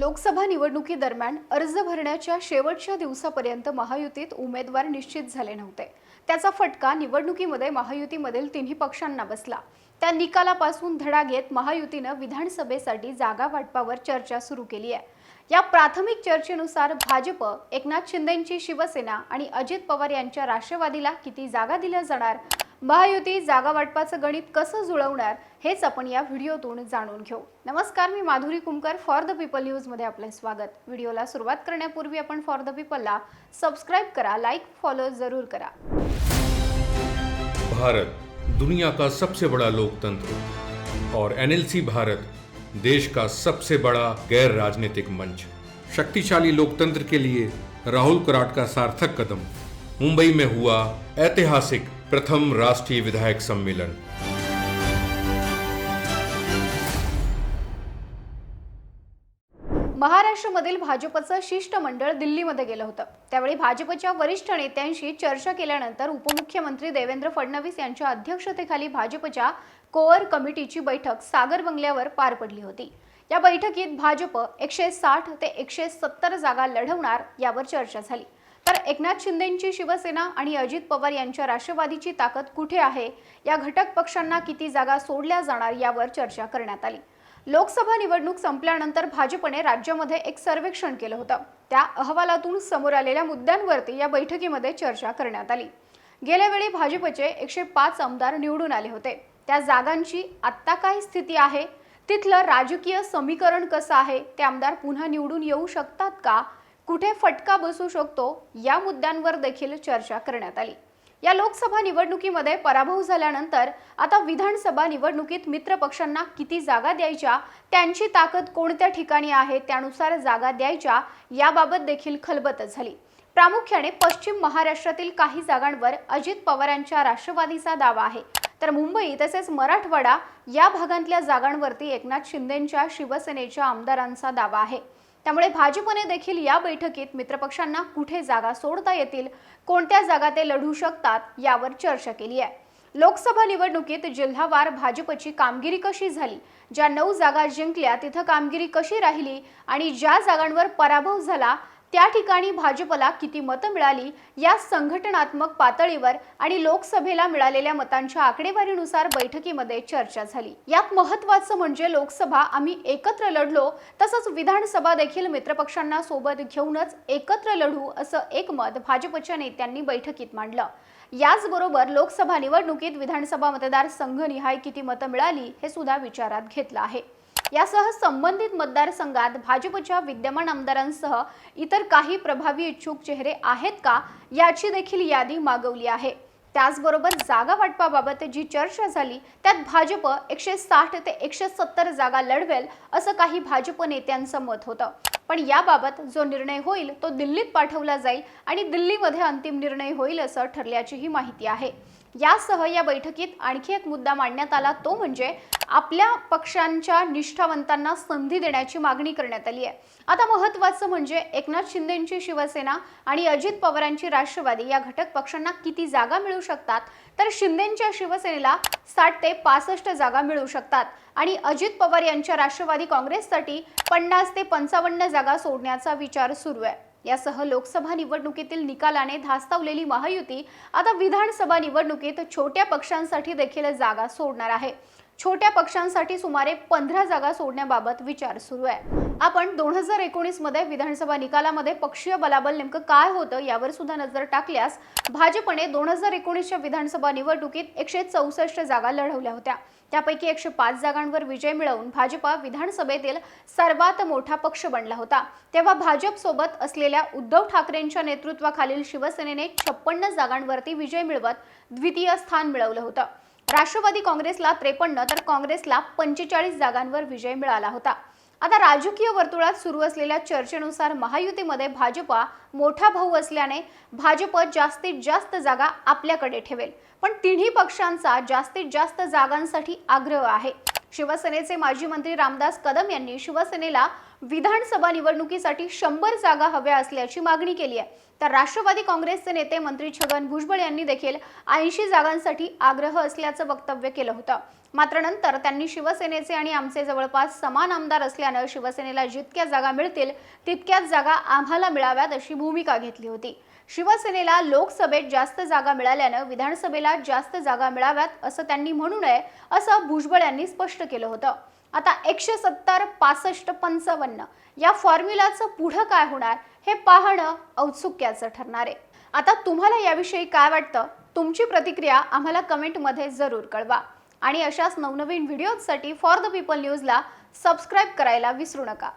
लोकसभा निवडणुकीदरम्यान अर्ज भरण्याच्या शेवटच्या दिवसापर्यंत महायुतीत उमेदवार निश्चित झाले नव्हते. त्याचा फटका निवडणुकीमध्ये महायुतीमधील तिन्ही पक्षांना बसला. त्या निकालापासून धडा घेत महायुतीनं विधानसभेसाठी जागा वाटपावर चर्चा सुरू केली आहे. या प्राथमिक चर्चेनुसार भाजप एकनाथ शिंदेंची शिवसेना आणि अजित पवार यांच्या राष्ट्रवादीला किती जागा दिल्या जाणार महायुती जागा वाटपाचं गणित कसं जुळवणार हेच आपण या व्हिडिओतून जाणून घेऊ. नमस्कार मी Madhuri Kumkar for the people न्यूजमध्ये आपले स्वागत. व्हिडिओला सुरुवात करण्यापूर्वी आपण फॉर द पीपलला सबस्क्राईब करा लाईक फॉलो जरूर करा. भारत दुनिया का सबसे बड़ा लोकतंत्र. और एनएलसी भारत देश का सबसे बड़ा गैर राजनीतिक मंच. शक्तिशाली लोकतंत्र के लिए राहुल कराट का सार्थक कदम. मुंबई में हुआ ऐतिहासिक प्रथम राष्ट्रीय विधायक सम्मेलन। महाराष्ट्रामधील भाजपचं शिष्टमंडळ दिल्लीमध्ये गेलं होतं. त्यावेळी भाजपच्या वरिष्ठ नेत्यांशी चर्चा केल्यानंतर उपमुख्यमंत्री देवेंद्र फडणवीस यांच्या अध्यक्षतेखाली भाजपच्या कोअर कमिटीची बैठक सागर बंगल्यावर पार पडली होती. या बैठकीत भाजप एकशे साठ ते एकशे सत्तर जागा लढवणार यावर चर्चा झाली. तर एकनाथ शिंदेंची शिवसेना आणि अजित पवार यांच्या राष्ट्रवादीची ताकद कुठे आहे? या घटक पक्षांना किती जागा सोडल्या जाणार यावर चर्चा करण्यात आली. लोकसभा निवडणूक संपल्यानंतर भाजपने राज्यामध्ये एक सर्वेक्षण केलं होतं. त्या अहवालातून समोर आलेल्या मुद्द्यांवरती या बैठकीमध्ये चर्चा करण्यात आली. गेल्या वेळी भाजपचे एकशे पाच आमदार निवडून आले होते. त्या जागांची आत्ता काय स्थिती आहे? तिथलं राजकीय समीकरण कसं आहे? ते आमदार पुन्हा निवडून येऊ शकतात का? कुठे फटका बसू शकतो या मुद्द्यांवर देखील चर्चा करण्यात आली. या लोकसभा निवडणुकीमध्ये पराभव झाल्यानंतर आता विधानसभा निवडणुकीत मित्र पक्षांना किती जागा द्यायच्या त्यांची ताकद कोणत्या ठिकाणी आहे त्यानुसार जागा द्यायच्या याबाबत देखील खलबतच झाली. प्रामुख्याने पश्चिम महाराष्ट्रातील काही जागांवर अजित पवारांच्या राष्ट्रवादीचा दावा आहे. तर मुंबई तसेच मराठवाडा या भागांतल्या जागांवरती एकनाथ शिंदेंच्या शिवसेनेच्या आमदारांचा दावा आहे. त्यामुळे भाजपने देखील या बैठकीत मित्रपक्षांना कुठे जागा सोडता येतील कोणत्या जागा ते लढू शकतात यावर चर्चा केली आहे. लोकसभा निवडणुकीत जिल्हावार भाजपची कामगिरी कशी झाली ज्या नऊ जागा जिंकल्या तिथं कामगिरी कशी राहिली आणि ज्या जागांवर पराभव झाला त्या ठिकाणी भाजपला किती मतं मिळाली या संघटनात्मक पातळीवर आणि लोकसभेला मिळालेल्या मतांच्या आकडेवारीनुसार बैठकीमध्ये चर्चा झाली. यात महत्वाचं म्हणजे लोकसभा आम्ही एकत्र लढलो तसंच विधानसभा देखील मित्रपक्षांना सोबत घेऊनच एकत्र लढू असं एक मत भाजपच्या नेत्यांनी बैठकीत मांडलं. याचबरोबर लोकसभा निवडणुकीत विधानसभा मतदारसंघनिहाय किती मतं मिळाली हे सुद्धा विचारात घेतलं आहे. यासह संबंधित मतदारसंघात भाजपच्या विद्यमान आमदारांसह इतर काही प्रभावी इच्छुक चेहरे आहेत का याची देखील यादी मागवली आहे. त्याचबरोबर जागा वाटपाबाबत जी चर्चा झाली त्यात भाजप एकशे साठ ते एकशे सत्तर जागा लढवेल असं काही भाजप नेत्यांचं मत होतं. पण याबाबत जो निर्णय होईल तो दिल्लीत पाठवला जाईल आणि दिल्लीमध्ये अंतिम निर्णय होईल असं ठरल्याचीही माहिती आहे. यासह या बैठकीत आणखी एक मुद्दा मांडण्यात आला. तो म्हणजे आपल्या पक्षांच्या निष्ठावंतांना संधी देण्याची मागणी करण्यात आली आहे. आता महत्वाचं म्हणजे एकनाथ शिंदेंची शिवसेना आणि अजित पवारांची राष्ट्रवादी या घटक पक्षांना किती जागा मिळू शकतात? तर शिंदेंच्या शिवसेनेला साठ ते पासष्ट जागा मिळू शकतात आणि अजित पवार यांच्या राष्ट्रवादी काँग्रेससाठी पन्नास ते पंचावन्न जागा सोडण्याचा विचार सुरू आहे. यासह लोकसभा निवडणुकीतील निकालाने धास्तावलेली महायुती आता विधानसभा निवडणुकीत छोट्या पक्षांसाठी देखील जागा सोडणार आहे. छोट्या पक्षांसाठी सुमारे पंधरा जागा सोडण्याबाबत विचार सुरू आहे. आपण दोन हजार एकोणीसमध्ये विधानसभा निकालामध्ये पक्षीय बलाबल नेमकं काय होतं यावर सुद्धा नजर टाकल्यास भाजपने दोन हजार एकोणीसच्या विधानसभा निवडणुकीत एकशे चौसष्ट जागा लढवल्या होत्या. त्यापैकी एकशे पाच जागांवर विजय मिळवून भाजपा विधानसभेतील सर्वात मोठा पक्ष बनला होता. तेव्हा भाजप सोबत असलेल्या उद्धव ठाकरेंच्या नेतृत्वाखालील शिवसेनेने छप्पन्न जागांवरती विजय मिळवत द्वितीय स्थान मिळवलं होतं. राष्ट्रवादी काँग्रेसला त्रेपन्न तर काँग्रेसला पंचेचाळीस जागांवर विजय मिळाला होता. आता राजकीय वर्तुळात सुरू असलेल्या चर्चेनुसार महायुतीमध्ये भाजपा मोठा भाऊ असल्याने भाजप जास्तीत जास्त जागा आपल्याकडे ठेवेल. पण तिन्ही पक्षांचा जास्तीत जास्त जागांसाठी आग्रह आहे. शिवसेनेचे माजी मंत्री रामदास कदम यांनी शिवसेनेला विधानसभा निवडणुकीसाठी शंभर जागा हव्या असल्याची मागणी केली आहे. तर राष्ट्रवादी काँग्रेसचे नेते मंत्री छगन भुजबळ यांनी देखील ऐंशी जागांसाठी आग्रह असल्याचं वक्तव्य केलं होतं. मात्र नंतर त्यांनी शिवसेनेचे आणि आमचे जवळपास समान आमदार असल्यानं शिवसेनेला जितक्या जागा मिळतील तितक्याच जागा आम्हाला मिळाव्यात अशी भूमिका घेतली होती. शिवसेनेला लोकसभेत जास्त जागा मिळाल्यानं विधानसभेला जास्त जागा मिळाव्यात असं त्यांनी म्हणू नये असं भुजबळ यांनी स्पष्ट केलं होतं. आता एकशे सत्तर पासष्ट पंचावन्न या फॉर्म्युलाचं पुढं काय होणार हे पाहणं औत्सुक्याचं ठरणार आहे. आता तुम्हाला याविषयी काय वाटतं? तुमची प्रतिक्रिया आम्हाला कमेंटमध्ये जरूर कळवा. आणि अशाच नवनवीन व्हिडिओजसाठी फॉर द पीपल न्यूजला सबस्क्राईब करायला विसरू नका.